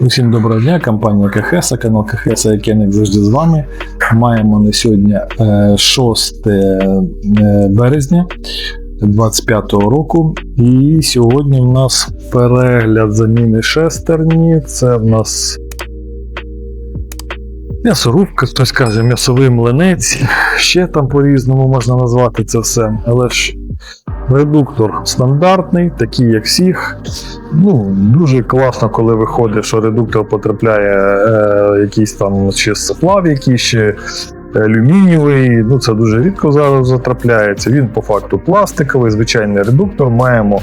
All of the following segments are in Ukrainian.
Усім доброго дня, компанія КХС, канал КХС, який як завжди з вами. Маємо на сьогодні е, 6 е, березня 2025 року. І сьогодні у нас перегляд заміни шестерні. Це в нас м'ясорубка, хтось каже, м'ясовий млинець. Ще там по-різному можна назвати це все. Але ж редуктор стандартний, такий як всіх. Ну, дуже класно, коли виходить, що редуктор потрапляє е, якийсь там чи сплав, якийсь ще алюмінієвий. Ну, це дуже рідко зараз затрапляється. Він по факту пластиковий, звичайний редуктор. Маємо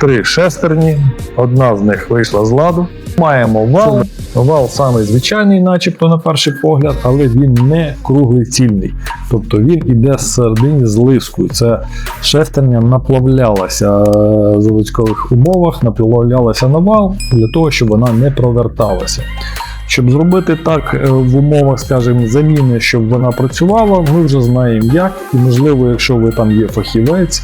три шестерні, одна з них вийшла з ладу. Маємо вал. Вал самий звичайний, начебто на перший погляд, але він не круглий цільний. Тобто він іде з середині з лискою. Це шестерня наплавлялася е, в заводськових умовах, наплавлялася на вал для того, щоб вона не проверталася. Щоб зробити так е, в умовах, скажімо, заміни, щоб вона працювала, ми вже знаємо як. І можливо, якщо ви там є фахівець,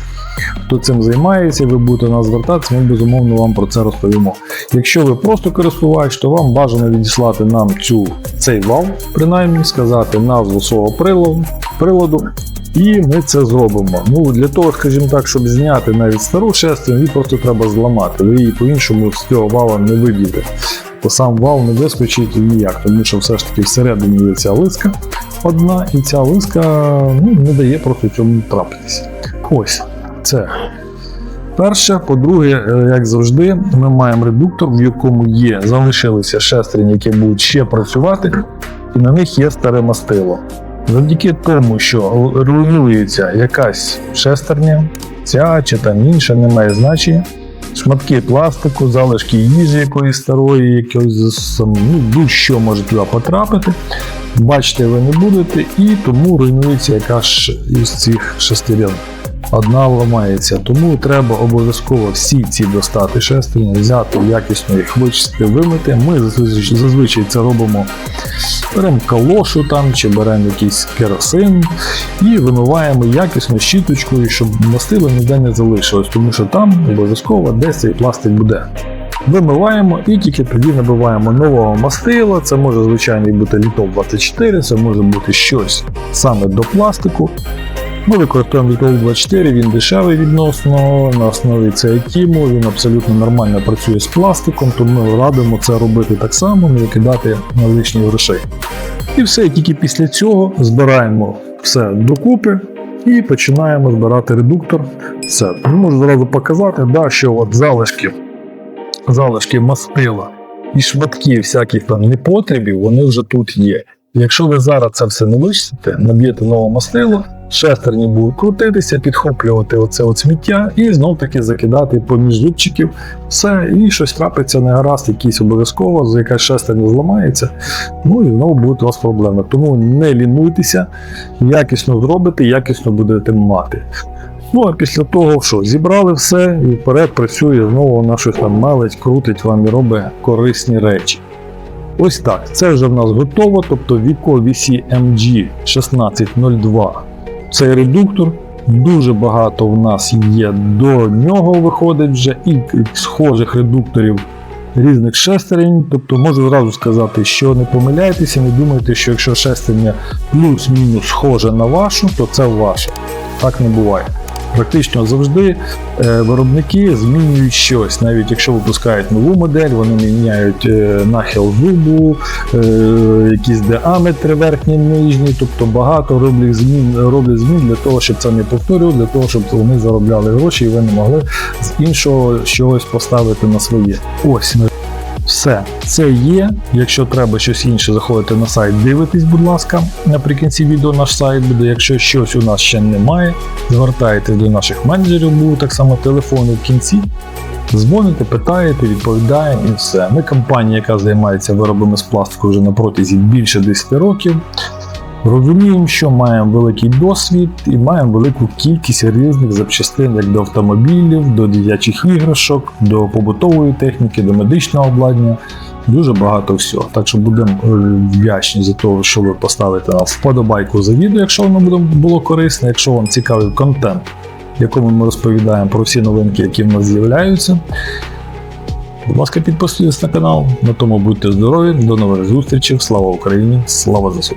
хто цим займається, ви будете нас звертатися, ми безумовно вам про це розповімо. Якщо ви просто користувач, то вам бажано відіслати нам цю, цей вал, принаймні сказати назву свого приладу, приладу. І ми це зробимо. Ну для того, скажімо так, щоб зняти навіть стару шестерню, її просто треба зламати. Ви її по-іншому з цього вала не виб'єте. Бо сам вал не вискочить ніяк, тому що все ж таки всередині є ця лиска одна, і ця лиска ну, не дає просто цьому трапитися. Ось це. Перше, по-друге, е, як завжди, ми маємо редуктор, в якому є, залишилися шестерні, які будуть ще працювати, і на них є старе мастило. Завдяки тому, що руйнується якась шестерня, ця чи там інша, не має значення. Шматки пластику, залишки їжі якоїсь старої, якогось ну, будь-що може туди потрапити. Бачити ви не будете, і тому руйнується якась із цих шестерен. Одна ламається, тому треба обов'язково всі ці достати шестерні, взяти якісно їх вичистити, вимити. Ми зазвичай, це робимо. Беремо калошу там чи беремо якийсь керосин і вимиваємо якісно щіточкою, щоб мастило ніде не залишилось, тому що там обов'язково десь цей пластик буде. Вимиваємо і тільки тоді набиваємо нового мастила. Це може звичайно бути літов 24, це може бути щось саме до пластику. Ми використовуємо Літол 24, він дешевий відносно на основі CITIM, він абсолютно нормально працює з пластиком, тому ми радимо це робити так само, не викидати на лишні грошей. І все, тільки після цього збираємо все докупи і починаємо збирати редуктор. Все. Можу зразу показати, да, що от залишки, залишки мастила і шматки всяких там непотребів, вони вже тут є. Якщо ви зараз це все не вичистите, наб'єте нове мастило, шестерні будуть крутитися, підхоплювати оце от сміття і знов таки закидати поміж зубчиків все, і щось трапиться не гаразд, якийсь обов'язково, за якась шестерня зламається, ну і знову будуть у вас проблеми. Тому не лінуйтеся, якісно зробите, якісно будете мати. Ну а після того, що зібрали все, і вперед працює, знову вона щось там мелить, крутить вам і робить корисні речі. Ось так, це вже в нас готово, тобто Vico VC MG 1602. Цей редуктор. Дуже багато в нас є до нього виходить вже і схожих редукторів різних шестерень. Тобто можу зразу сказати, що не помиляйтеся, не думайте, що якщо шестерня плюс-мінус схожа на вашу, то це ваше. Так не буває. Практично завжди е, виробники змінюють щось. Навіть якщо випускають нову модель, вони міняють е, нахил зубу, е, якісь діаметри верхні нижні, тобто багато роблять змін, роблять змін для того, щоб це не повторювати, для того, щоб вони заробляли гроші і ви не могли з іншого щось поставити на своє. Ось. Все, це є. Якщо треба щось інше, заходите на сайт, дивитесь, будь ласка, наприкінці відео наш сайт буде. Якщо щось у нас ще немає, звертайтесь до наших менеджерів, будуть так само телефони в кінці. Дзвоните, питаєте, відповідаємо і все. Ми компанія, яка займається виробами з пластику вже на протязі більше 10 років. Розуміємо, що маємо великий досвід і маємо велику кількість різних запчастин, як до автомобілів, до дитячих іграшок, до побутової техніки, до медичного обладнання. Дуже багато всього. Так що будемо е, вдячні за те, що ви поставите нам вподобайку за відео, якщо воно було корисне, якщо вам цікавий контент, в якому ми розповідаємо про всі новинки, які в нас з'являються. Будь ласка, підписуйтесь на канал. На тому будьте здорові. До нових зустрічей. Слава Україні! Слава ЗСУ!